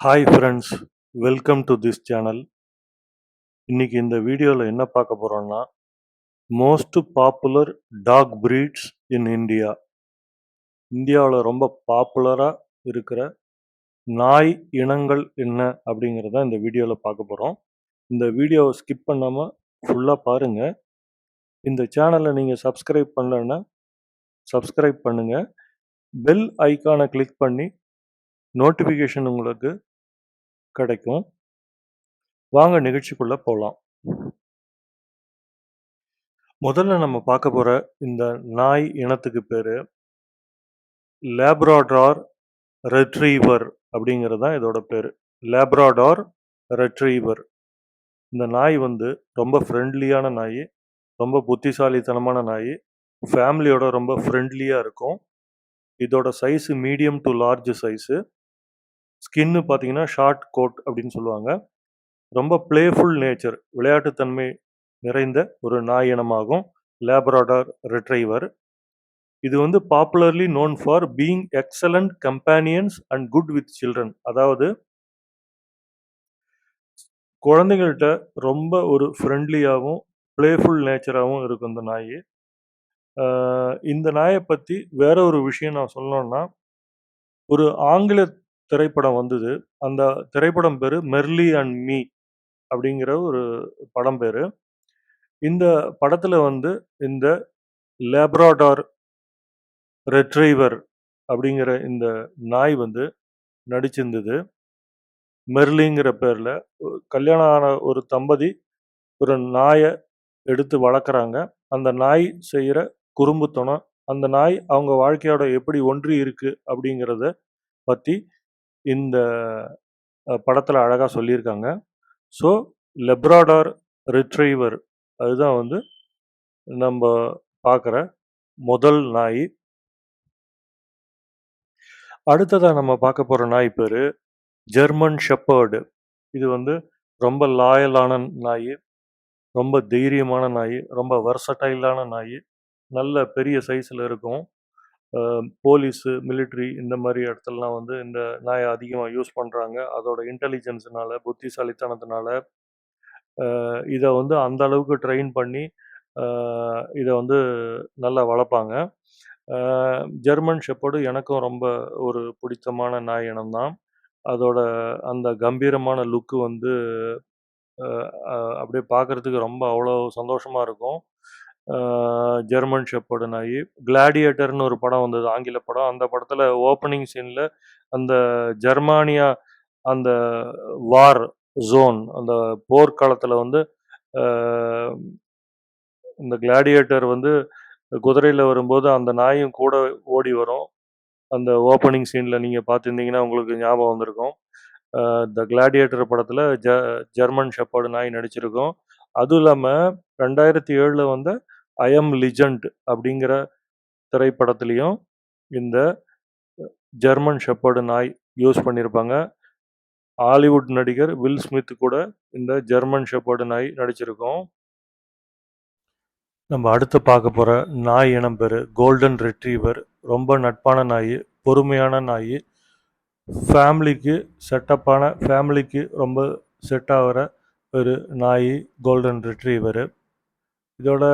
Hi friends welcome to this channel இன்றைக்கி இந்த வீடியோவில் என்ன பார்க்க போகிறோம்னா most popular dog breeds in India இந்தியாவில் ரொம்ப பாப்புலராக இருக்கிற நாய் இனங்கள் என்ன அப்படிங்கிறத இந்த வீடியோவில் பார்க்க போகிறோம் இந்த வீடியோவை ஸ்கிப் பண்ணாமல் ஃபுல்லாக பாருங்கள் இந்த சேனலை நீங்கள் சப்ஸ்கிரைப் பண்ணலைன்னா சப்ஸ்கிரைப் பண்ணுங்கள் பெல் ஐக்கானை கிளிக் பண்ணி நோட்டிஃபிகேஷன் உங்களுக்கு கிடைக்கும். வாங்க நிகழ்ச்சிக்குள்ள போகலாம் முதல்ல நம்ம பார்க்க போற இந்த நாய் இனத்துக்கு பேரு லேப்ராடார் ரெட்ரீவர் அப்படிங்கிறது தான் இதோட பேர். லேப்ராடார் ரெட்ரீவர் இந்த நாய் வந்து ரொம்ப ஃப்ரெண்ட்லியான நாய் ரொம்ப புத்திசாலித்தனமான நாய். ஃபேமிலியோட ரொம்ப ஃப்ரெண்ட்லியாக இருக்கும். இதோட size medium to large size skin பார்த்தீங்கன்னா ஷார்ட் கோட் அப்படின்னு சொல்லுவாங்க. ரொம்ப பிளேஃபுல் நேச்சர் விளையாட்டுத்தன்மை நிறைந்த ஒரு நாய் இனமாகும். லேப்ராடார் ரிட்ரைவர் இது வந்து popularly known for being excellent companions and good with children அதாவது குழந்தைங்கள்ட்ட ரொம்ப ஒரு ஃப்ரெண்ட்லியாகவும் பிளேஃபுல் நேச்சராகவும் இருக்கும் இந்த நாய். இந்த நாயை பற்றி வேற ஒரு விஷயம் நான் சொல்லணும்னா ஒரு ஆங்கில திரைப்படம் வந்தது. அந்த திரைப்படம் பேர் மெர்லி அண்ட் மீ அப்படிங்கிற ஒரு படம் பேர். இந்த படத்தில் வந்து இந்த லேப்ராடார் ரெட்ரைவர் அப்படிங்கிற இந்த நாய் வந்து நடிச்சிருந்தது. மெர்லிங்கிற பேரில் கல்யாணம் ஆன ஒரு தம்பதி ஒரு நாயை எடுத்து வளர்க்குறாங்க. அந்த நாய் செய்கிற குறும்புத்தனம் அந்த நாய் அவங்க வாழ்க்கையோட எப்படி ஒன்றி இருக்கு அப்படிங்கிறத பற்றி இந்த படத்தில் அழகாக சொல்லியிருக்காங்க. ஸோ லெப்ராடார் ரிட்ரைவர் அதுதான் வந்து நம்ம பார்க்குற முதல் நாய். அடுத்ததாக நம்ம பார்க்க போகிற நாய் பேர் ஜெர்மன் ஷெப்பர்டு இது வந்து ரொம்ப லாயலான நாய் ரொம்ப தைரியமான நாய் ரொம்ப வர்சடைலான நாய் நல்ல பெரிய சைஸில் இருக்கும். போலீஸு மிலிட்ரி இந்த மாதிரி இடத்துலலாம் வந்து இந்த நாயை அதிகமாக யூஸ் பண்ணுறாங்க அதோட இன்டெலிஜென்ஸுனால புத்திசாலித்தனத்தினால இதை வந்து அந்த அளவுக்கு ட்ரெயின் பண்ணி இதை வந்து நல்லா வளர்ப்பாங்க. ஜெர்மன் ஷெப்பர்டு எனக்கும் ரொம்ப ஒரு பிடித்தமான நாய் இனம்தான். அதோட அந்த கம்பீரமான லுக்கு வந்து அப்படியே பார்க்கறதுக்கு ரொம்ப அவ்வளோ சந்தோஷமாக இருக்கும். ஜெர்மன் ஷெப்பர்டு நாய். கிளாடியேட்டர்னு ஒரு படம் வந்தது ஆங்கில படம். அந்த படத்தில் ஓப்பனிங் சீனில் அந்த ஜெர்மானியா அந்த வார் ஜோன் அந்த போர்க்காலத்தில் வந்து இந்த கிளாடியேட்டர் வந்து குதிரையில் வரும்போது அந்த நாயும் கூட ஓடி வரும். அந்த ஓப்பனிங் சீனில் நீங்கள் பார்த்துருந்தீங்கன்னா உங்களுக்கு ஞாபகம் வந்திருக்கும். த கிளாடியேட்டர் படத்தில் ஜ ஜெர்மன் ஷெப்பர்டு நாய் நடிச்சிருக்கோம். அதுவும் இல்லாமல் ரெண்டாயிரத்தி ஏழில் வந்து ஐஎம் லிஜண்ட் அப்படிங்கிற திரைப்படத்துலேயும் இந்த ஜெர்மன் ஷெப்பர்டு நாய் யூஸ் பண்ணியிருப்பாங்க ஹாலிவுட் நடிகர் வில் ஸ்மித் கூட இந்த ஜெர்மன் ஷெப்பர்டு நாய் நடிச்சிருக்கோம். நம்ம அடுத்து பார்க்க போகிற நாய் இனம் பேர் கோல்டன் ரெட்ரீவர் ரொம்ப நட்பான நாய் பொறுமையான நாய். ஃபேமிலிக்கு செட்டப்பான ஃபேமிலிக்கு ரொம்ப செட் ஆகிற ஒரு நாய் கோல்டன் ரெட்ரீவரு இதோட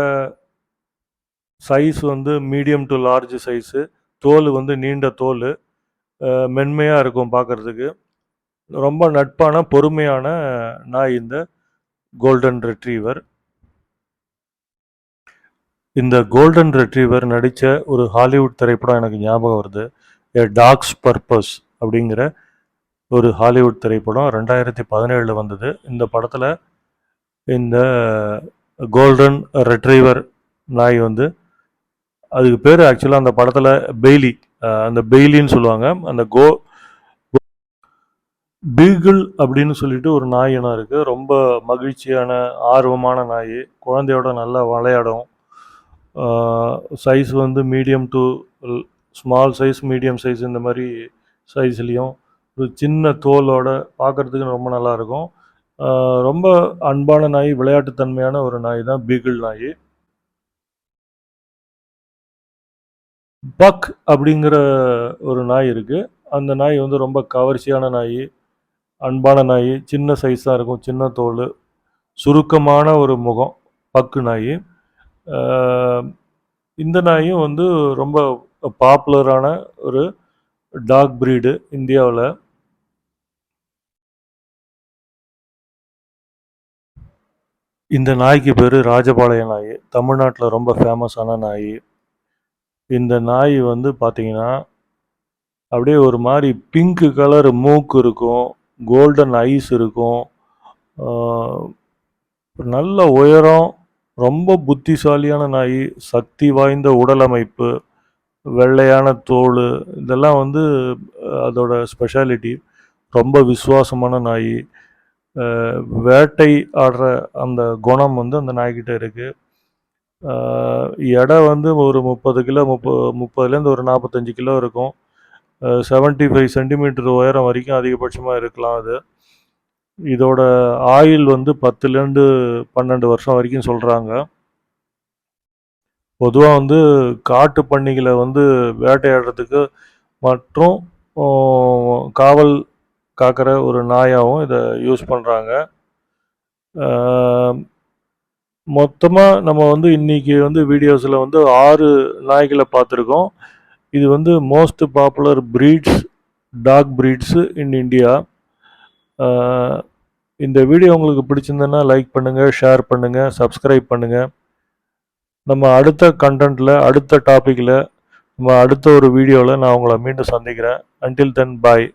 சைஸ் வந்து மீடியம் டு லார்ஜ் சைஸு தோல் வந்து நீண்ட தோல் மென்மையாக இருக்கும் பார்க்குறதுக்கு ரொம்ப நட்பான பொறுமையான நாய் இந்த கோல்டன் ரெட்ரீவர் இந்த கோல்டன் ரெட்ரீவர் நடித்த ஒரு ஹாலிவுட் திரைப்படம் எனக்கு ஞாபகம் வருது. எ டாக்ஸ் பர்பஸ் அப்படிங்கிற ஒரு ஹாலிவுட் திரைப்படம் ரெண்டாயிரத்தி பதினேழில் வந்தது. இந்த படத்தில் இந்த கோல்டன் ரெட்ரீவர் நாய் வந்து அதுக்கு பேர் ஆக்சுவலாக அந்த படத்தில் பெய்லி அந்த பெய்லின்னு சொல்லுவாங்க. அந்த கோ பீகிள் அப்படின்னு சொல்லிட்டு ஒரு நாய் இனம் இருக்குது ரொம்ப மகிழ்ச்சியான ஆர்வமான நாய். குழந்தையோட நல்லா விளையாடும். சைஸ் வந்து medium to small size medium size இந்த மாதிரி சைஸ்லேயும் ஒரு சின்ன தோலோட பார்க்குறதுக்கு ரொம்ப நல்லா இருக்கும். ரொம்ப அன்பான நாய் விளையாட்டுத்தன்மையான ஒரு நாய் தான் பீகிள் நாய். பக் அப்படிங்கிற ஒரு நாய் இருக்குது அந்த நாய் வந்து ரொம்ப கவர்ச்சியான நாய் அன்பான நாய் சின்ன சைஸாக இருக்கும் சின்ன தோல் சுருக்கமான ஒரு முகம் பக்கு நாய். இந்த நாயும் வந்து ரொம்ப பாப்புலரான ஒரு டாக் ப்ரீடு இந்தியாவில். இந்த நாய்க்கு பேர் ராஜபாளைய நாய். தமிழ்நாட்டில் ரொம்ப ஃபேமஸான நாய். இந்த நாய் வந்து பார்த்தீங்கன்னா அப்படியே ஒரு மாதிரி பிங்க் கலர் மூக்கு இருக்கும் கோல்டன் ஐஸ் இருக்கும். நல்ல உயரம் ரொம்ப புத்திசாலியான நாய் சக்தி வாய்ந்த உடல் அமைப்பு வெள்ளையான தோல் இதெல்லாம் வந்து அதோட ஸ்பெஷாலிட்டி ரொம்ப விசுவாசமான நாய். வேட்டை ஆடுற அந்த குணம் வந்து அந்த நாய்கிட்ட இருக்குது எடை வந்து ஒரு முப்பது கிலோ முப்ப முப்பதுலேருந்து ஒரு நாற்பத்தஞ்சு கிலோ இருக்கும். செவன்ட்டி ஃபைவ் சென்டிமீட்டர் உயரம் வரைக்கும் அதிகபட்சமாக இருக்கலாம் அது. இதோட ஆயில் வந்து பத்துலேருந்து பன்னெண்டு வருஷம் வரைக்கும் சொல்கிறாங்க பொதுவாக வந்து காட்டு பன்னிகளை வந்து வேட்டையாடுறதுக்கு மற்றும் காவல் காக்கிற ஒரு நாயாகவும் இதை யூஸ் பண்ணுறாங்க மொத்தமாக நம்ம வந்து இன்னைக்கு வந்து வீடியோஸில் வந்து ஆறு நாய்களை பார்த்துருக்கோம். இது வந்து most popular breeds dog breeds in India இந்த வீடியோ உங்களுக்கு பிடிச்சிருந்ததுன்னா லைக் பண்ணுங்கள் ஷேர் பண்ணுங்கள் சப்ஸ்கிரைப் பண்ணுங்கள் நம்ம அடுத்த கண்டென்ட்டில் அடுத்த டாப்பிக்கில் நம்ம அடுத்த ஒரு வீடியோவில் நான் உங்களை மீண்டும் சந்திக்கிறேன். அன்டில் தென் பாய்